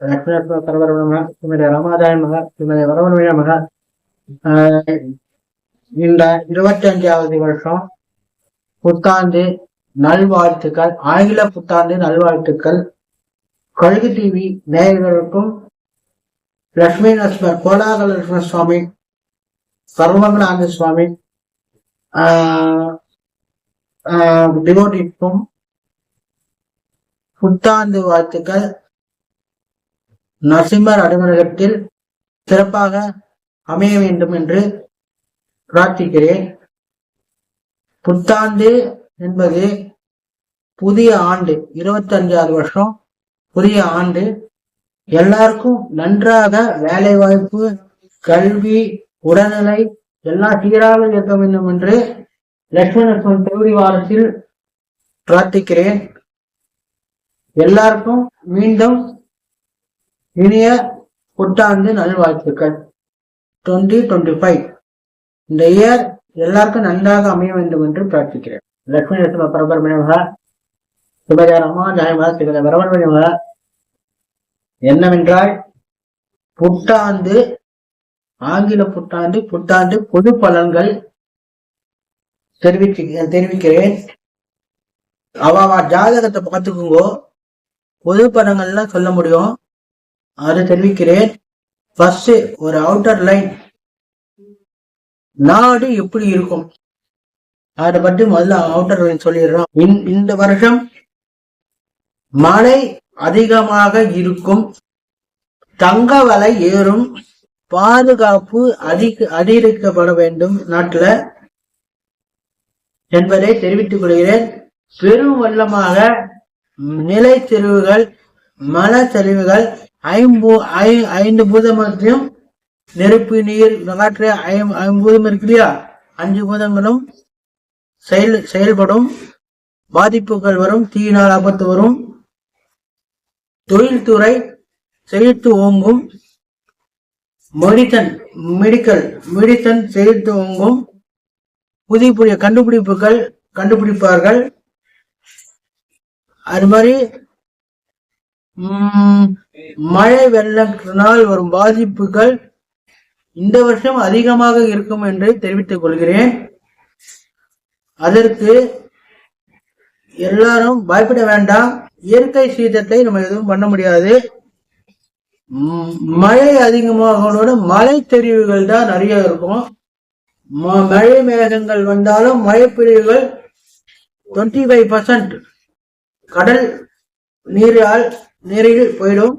லட்சுமி பரபரம ஸ்ரீமதி ராமாதாய மக ஸ்ரீமதி வரவணவிய மகா ஆஹ் இந்த இருபத்தி அஞ்சாவது வருஷம் புத்தாண்டு நல்வாழ்த்துக்கள் ஆங்கில புத்தாண்டு நல்வாழ்த்துக்கள். கழுகு டிவி நேயர்களுக்கும் லட்சுமி நரசிம்மர் கோலாகல லட்சுமண சுவாமி சர்வமலாந்த சுவாமி டிவோட்டிக்கும் புத்தாண்டு வாழ்த்துக்கள். நரசிம்மர் அலுவலகத்தில் சிறப்பாக அமைய வேண்டும் என்று பிரார்த்திக்கிறேன். புத்தாண்டு என்பது புதிய ஆண்டு இருபத்தி அஞ்சாவது வருஷம் புதிய ஆண்டு. எல்லாருக்கும் நன்றாக வேலை வாய்ப்பு கல்வி உடல்நிலை எல்லாம் சீராக இருக்க வேண்டும் என்று லட்சுமணன் தேவடி வாரத்தில் பிரார்த்திக்கிறேன். எல்லாருக்கும் மீண்டும் இனிய புத்தாண்டு நல்வாழ்த்துக்கள். டுவெண்ட்டி டுவெண்ட்டி ஃபைவ் இந்த இயர் எல்லாருக்கும் நன்றாக அமைய வேண்டும் என்று பிரார்த்திக்கிறேன். லட்சுமி நரசிம்ம பரபரமணியமாக சுபஜாரமா ஜாயமாக சிகத வரவன்மணியமாக என்னவென்றால் புத்தாண்டு ஆங்கில புத்தாண்டு புத்தாண்டு பொது பலன்கள் தெரிவிக்க தெரிவிக்கிறேன். அவ ஜாதகத்தை பார்த்துக்குங்கோ. பொது படங்கள்லாம் சொல்ல முடியும். அதை தெரிவிக்கிறேன். ஃபர்ஸ்ட் ஒரு அவுட்டர் லைன் நாடு எப்படி இருக்கும்? அதை பற்றி முதல்ல அவுட்டர் லைன் சொல்லிடுறோம். இந்த வருஷம் மழை அதிகமாக இருக்கும். தங்க வலை ஏறும். பாதுகாப்பு அதிக அதிகரிக்கப்பட வேண்டும் நாட்டில் என்பதை தெரிவித்துக் கொள்கிறேன். பெரும் வெள்ளமாக நிலை தெரிவுகள் மல சரிவுகள் ஐம்பூ ஐ ஐந்து பூதமத்தையும் நெருப்பு நீர் காற்று ஐம்பூதம் இருக்கு இல்லையா அஞ்சு பூதங்களும் செயல் செயல்படும். பாதிப்புகள் வரும். தீயினால் ஆபத்து வரும். தொழில்துறை செழித்து ஓங்கும். மெடிசன் மெடிக்கல் மெடிசன் செழித்து ஓங்கும். புதிய புதிய கண்டுபிடிப்புகள் கண்டுபிடிப்பார்கள். அது மாதிரி மழை வெள்ளத்தினால் வரும் பாதிப்புகள் இந்த வருஷம் அதிகமாக இருக்கும் என்று தெரிவித்துக் கொள்கிறேன். அதற்கு எல்லாரும் பயப்பட வேண்டாம். இயற்கை சீதத்தை நம்ம எதுவும் பண்ண முடியாது. மழை அதிகமாகனோட மழை தெரிவுகள் தான் நிறைய இருக்கும். மழை மேகங்கள் வந்தாலும் மழை பிரிவுகள் டுவெண்ட்டி ஃபைவ் பர்சன்ட் கடல் நீரால் நீரில் போயிடும்.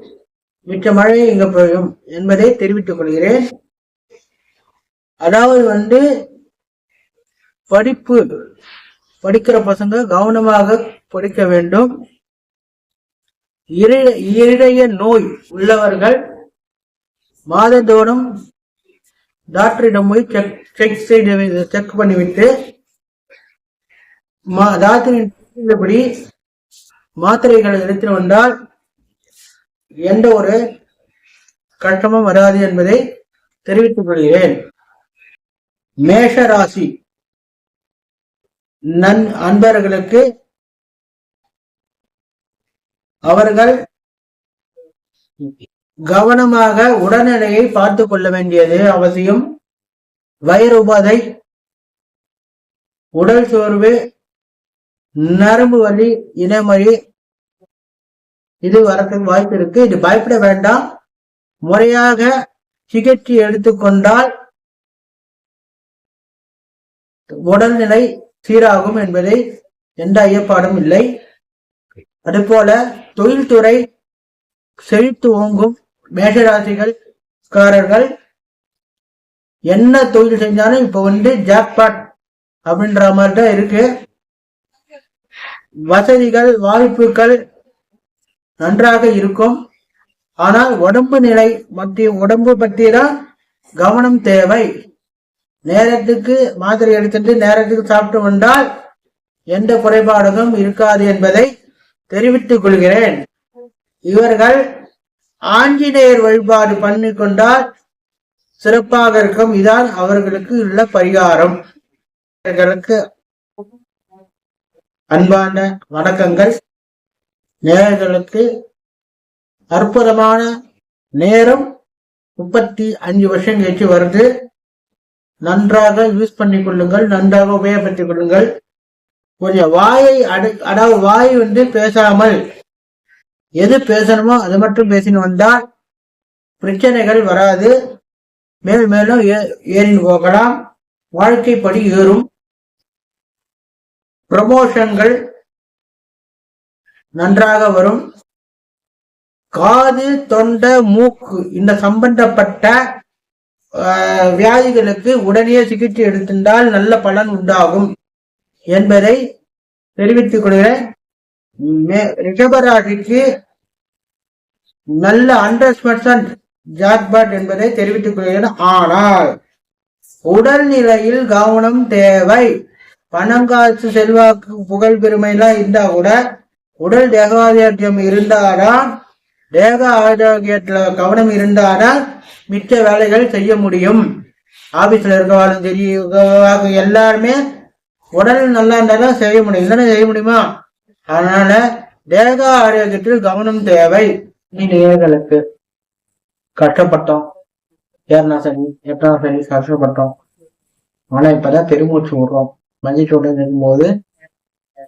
மிச்ச மழை இங்க போயிடும் என்பதை தெரிவித்துக் கொள்கிறேன். அதாவது வந்து படிப்பு படிக்கிற பசங்க கவனமாக படிக்க வேண்டும். இருடைய நோய் உள்ளவர்கள் மாதந்தோறும் டாக்டரிடம் போய் செக் செக் செய்து செக் பண்ணிவிட்டு மா டாக்டரின் மாத்திரைகளை எடுத்து வந்தால் எந்த ஒரு கஷ்டமும் வராது என்பதை தெரிவித்துக் கொள்கிறேன். மேஷ ராசி நன் அன்பர்களுக்கு அவர்கள் கவனமாக உடல்நிலையை பார்த்து கொள்ள வேண்டியது அவசியம். வயிறு உபாதை உடல் சோர்வு நரம்பு வலி இனமொழி இது வரத்துக்கு வாய்ப்பு இருக்கு. இது பயப்பட வேண்டாம். முறையாக சிகிச்சை எடுத்துக்கொண்டால் உடல்நிலை சீராகும் என்பதை எந்த ஐயப்பாடும் இல்லை. அதுபோல தொழில்துறை செழித்து ஓங்கும் மேஷராசிகள்காரர்கள் என்ன தொழில் செஞ்சாலும் இப்ப வந்து ஜாக்பாட் அப்படின்ற மாதிரி தான் இருக்கு. வசதிகள் வாய்ப்புகள் நன்றாக இருக்கும். ஆனால் உடம்பு நிலை பற்றி உடம்பு பற்றி தான் கவனம் தேவை. நேரத்துக்கு மாத்திரை எடுத்துட்டு நேரத்துக்கு சாப்பிட்டு வந்தால் எந்த குறைபாடுகளும் இருக்காது என்பதை தெரிவித்துக் கொள்கிறேன். இவர்கள் ஆஞ்சநேயர் வழிபாடு பண்ணி கொண்டால் சிறப்பாக இருக்கும். இதான் அவர்களுக்கு உள்ள பரிகாரம். இவர்களுக்கு அன்பான வணக்கங்கள். நேர்களுக்கு அற்புதமான நேரம் முப்பத்தி அஞ்சு வருஷம் கழிச்சு வருது. நன்றாக யூஸ் பண்ணி கொள்ளுங்கள் நன்றாக உபயோகப்படுத்திக் கொள்ளுங்கள். கொஞ்சம் வாயை அடு அதாவது வாய் வந்து பேசாமல் எது பேசணுமோ அது மட்டும் பேசின்னு வந்தால் பிரச்சனைகள் வராது. மேல் மேலும் ஏ- ஏறின்னு போகலாம். வாழ்க்கைப்படி ஏறும். ப்ரமோஷன்கள் நன்றாக வரும். காது தொண்டை மூக்கு இந்த சம்பந்தப்பட்ட வியாதிகளுக்கு உடனே சிகிச்சை எடுத்திருந்தால் நல்ல பலன் உண்டாகும் என்பதை தெரிவித்துக் கொள்கிறேன். ரிஷபராசிக்கு நல்ல ஹண்ட்ரட் பர்சன்ட் ஜாக்பாட் என்பதை தெரிவித்துக் கொள்கிறேன். ஆனால் உடல்நிலையில் கவனம் தேவை. பணம் காசு செல்வாக்கு புகழ் பெருமை எல்லாம் இருந்தா கூட உடல் தேகாதியம் இருந்தால்தான் தேக ஆரோக்கியத்துல கவனம் இருந்தால்தான் மிச்ச வேலைகள் செய்ய முடியும். ஆபீஸ்ல இருக்கவாலும் சரி எல்லாருமே உடல் நல்லா இருந்தாலும் செய்ய முடியும். இல்லைன்னா செய்ய முடியுமா? அதனால தேக ஆரோக்கியத்தில் கவனம் தேவை. நேர்களுக்கு கஷ்டப்பட்டோம். ஏழாம் சனி எட்டாம் சனி கஷ்டப்பட்டோம். ஆனா இப்பதான் பெருமூச்சு விடுறோம். மஞ்சள் சூடு போது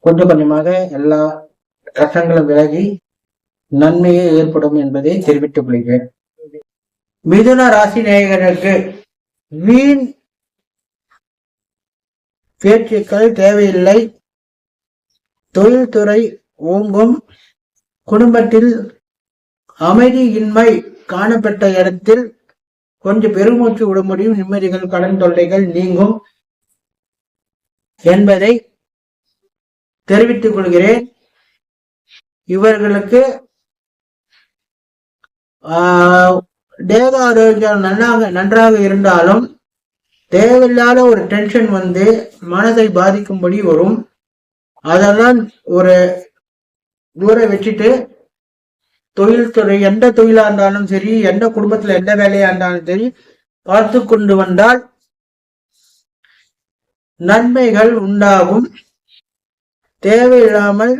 கொஞ்சம் கொஞ்சமாக எல்லா கஷ்டங்களும் விலகி நன்மையே ஏற்படும் என்பதை தெரிவித்துக் கொள்கிறேன். மிதுன ராசி நேயர்களுக்கு வீண் பேச்சுக்கள் தேவையில்லை. தொழில்துறை ஓங்கும். குடும்பத்தில் அமைதியின்மை காணப்பட்ட இடத்தில் கொஞ்சம் பெருமூச்சு விட முடியும். நிம்மதிகள் கடன் தொல்லைகள் நீங்கும் என்பதை தெரிவித்துக் கொள்கிறேன். இவர்களுக்கு தேக ஆரோக்கியம் நன்றாக நன்றாக இருந்தாலும் தேவையில்லாத ஒரு டென்ஷன் வந்து மனதை பாதிக்கும்படி வரும். அதெல்லாம் ஒரு தூர வச்சுட்டு தொழில்துறை எந்த தொழிலா இருந்தாலும் சரி எந்த குடும்பத்துல எந்த வேலையா இருந்தாலும் சரி பார்த்து கொண்டு வந்தால் நன்மைகள் உண்டாகும். தேவையில்லாமல்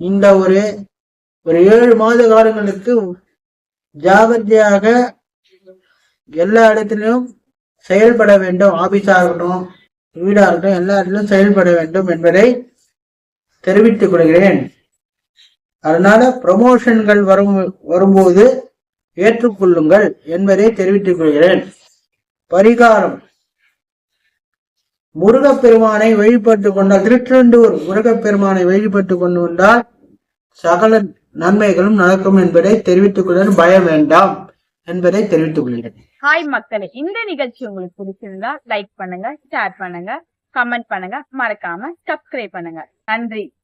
இந்த ஒரு ஒரு ஏழு மாத காலங்களுக்கு ஜாகிரதையாக எல்லா இடத்திலும் செயல்பட வேண்டும். ஆபீஸா இருக்கட்டும் வீடா இருக்கட்டும் எல்லா இடத்திலும் செயல்பட வேண்டும் என்பதை தெரிவித்துக் கொள்கிறேன். அதனால ப்ரமோஷன்கள் வரும் வரும்போது ஏற்றுக்கொள்ளுங்கள் என்பதை தெரிவித்துக் கொள்கிறேன். பரிகாரம். முருகப்பெருமானை வழிபட்டு கொண்டால் திருச்செந்தூர் முருகப்பெருமானை வழிபட்டு கொண்டு வந்தால் சகல நன்மைகளும் நடக்கும் என்பதை தெரிவித்துக் கொள்ள பயம் வேண்டாம் என்பதை தெரிவித்துக் கொள்கிறேன் ஹாய் மக்களே இந்த நிகழ்ச்சி உங்களுக்கு பிடிச்சிருந்தா லைக் பண்ணுங்க ஷேர் பண்ணுங்க கமெண்ட் பண்ணுங்க மறக்காம சப்ஸ்கிரைப் பண்ணுங்க. நன்றி.